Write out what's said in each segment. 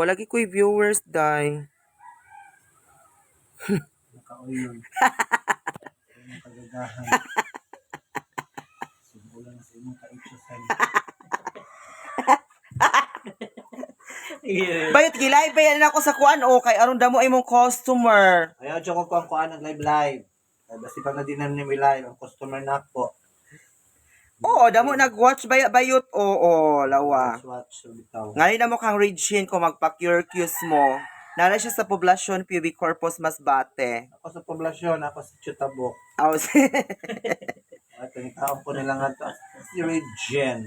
Wala gi ko'y viewers. Ang kagagahan. Simulan na sa imong ka-exercise. Bayot gilay bayan ako sa kuan o kay aron damo imong customer. Ayaw dyan ko kung kuhaan ng live-live. Kaya Basta pag na-dinner ni live, ang customer na po. Oo, damo nag-watch baya bayot oo, lawa. Watch, watch. Ngayon na mo kang Regine kung magpa-cure cues mo. Nara siya sa poblasyon PUB Corpus Masbate. Ako sa poblasyon, ako sa Chutabok. Aw, At ang taon po nila nga to, si Regen.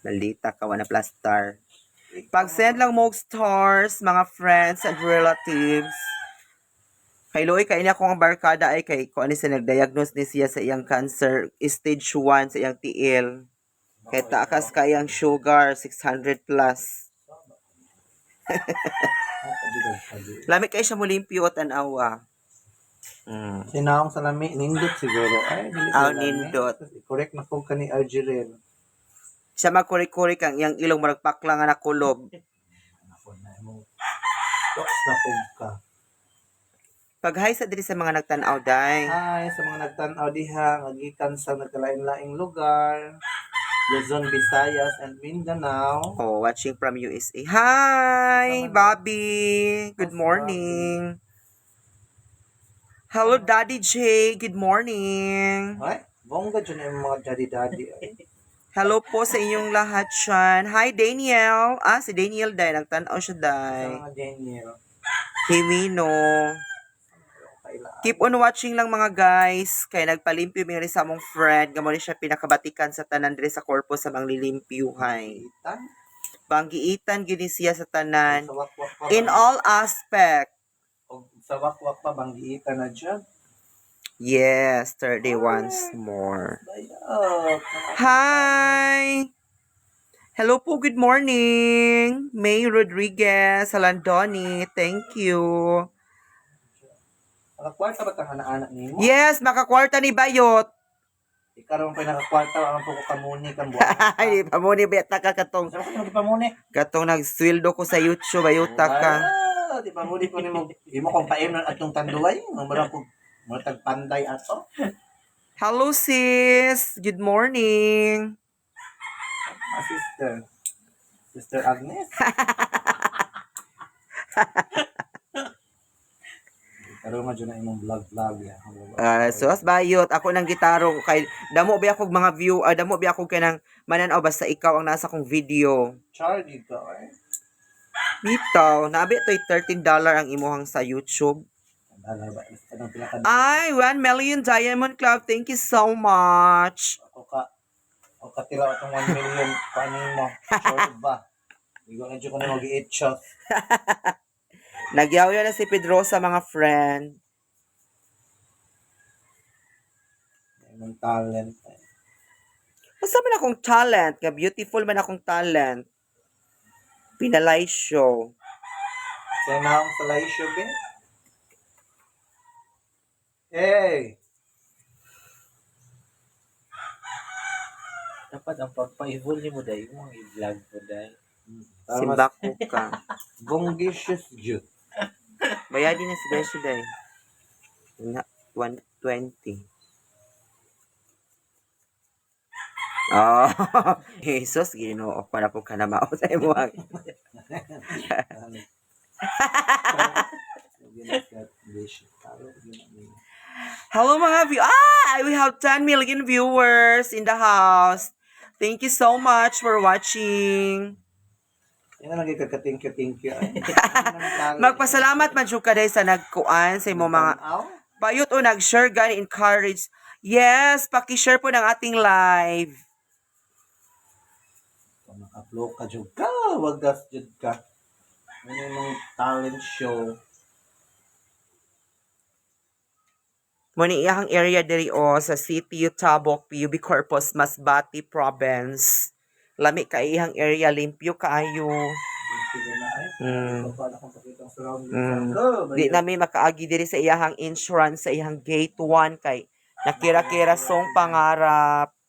Malita ka, wala plastar. Pag-send lang mo stars, mga friends and relatives. Kay Loy, kay niya kong barkada ay kay kung ano siya nag-diagnose ni siya sa iyang cancer, stage 1 sa iyang tiil. Kay takas kayang sugar, 600 plus. Lami kay siya mulimpyo at anawa. Mm. Sinaong sa lami, nindot siguro. Ay, Ah, sa lami. nindot. Correct na po ka ni Argyril. Siya magkuri-kuri kang iyang ilong maragpakla nga nakulob. Ako na mo. Toks na po ka. Pag-hi sa diri sa mga nagtanaw, day. Hi, sa mga nagtanaw diha, nagikan sa nagkalain-laing lugar. Luzon, Visayas, and Mindanao. Oh, watching from USA. Hi, Bobby. Good morning. Hello, Daddy J. Good morning. Ay, bongga dyan yung mga daddy-daddy. Hello po sa inyong lahat dyan. Hi, Daniel. Ah, si Daniel day. Nagtanaw siya day. sa mga Daniel. Himino. Keep on watching lang mga guys. Kay nagpalimpyo mi sa among friend. Gamo ni siya pinakabatikan sa tanan diri sa corpus sa mga lilimpyuhay. Itan. Banggiitan gini siya sa tanan. In all aspect. Sa wakwak pa, banggiita na dyan. Yes, 30 once more. Hi! Hello po, good morning. May Rodriguez, Salandoni, thank you. Nakakwarta ba tang anak-anak ni mo? Yes, makakwarta ni Bayot. Ikaroon pa yung nakakwarta, ang po ko kamuni kang buwan. Ay, pamuni ba ka katong, Saan ko nagpamuni? katong nagsweldo ko sa YouTube, Bayota ka. Ah, di ba muli ko ni mo, di mo kung paim ng atong tanduay, ang marang ko, mga tagpanday ato. Hello sis, good morning. Ah, sister. Sister Agnes. Pero nga dyan na imong vlog-vlog ya. Ah, so as Bayot, ako ng gitaro kay damo ba ako mga view, ah, damo ba ako kanang mananaw basta ikaw ang nasa kong video. Char dito eh. Bitaw, nabi to'y $13 ang imuhang sa YouTube. Ay, 1 million Diamond Club. Thank you so much. Ako ka. Ako ka tila atong 1 million. Paano mo? Sure ba? Hindi ko na dyan ko na mag-i-eat shot. Nagyaw na si Pedro sa mga friend. Yung talent. eh. Basta man akong talent. Nga beautiful man akong talent. Pinalay show. Sa na akong sa live show, be? Hey! Dapat ang pagpa-evolve mo dahil mo ang i-vlog mo dahil. Tama. Simbako ka. Bonggicious Jude. Bayadi na si Beshi day. Na, 120. Oh, Jesus, ginoo pa na po ka na mao sa imo. Hello mga view. Ah, we have 10 million viewers in the house. Thank you so much for watching. Yan ang nagkaka-thank you, thank you. Magpasalamat man jud ka day sa nagkuan sa imo mga bayot o nag-share gani encourage. Yes, paki-share po ng ating live. Naka-upload ka jud ka, wag jud ka. Ano yung talent show. Muni iyahang area diri o sa City Tabok, PUB Corpus, Masbati Province. Lami ka iyang area, limpyo kaayo. Mm. Mm. Go, Di nami makaagi diri sa iyahang insurance sa iyang gate 1 kay nakira-kira song pangarap.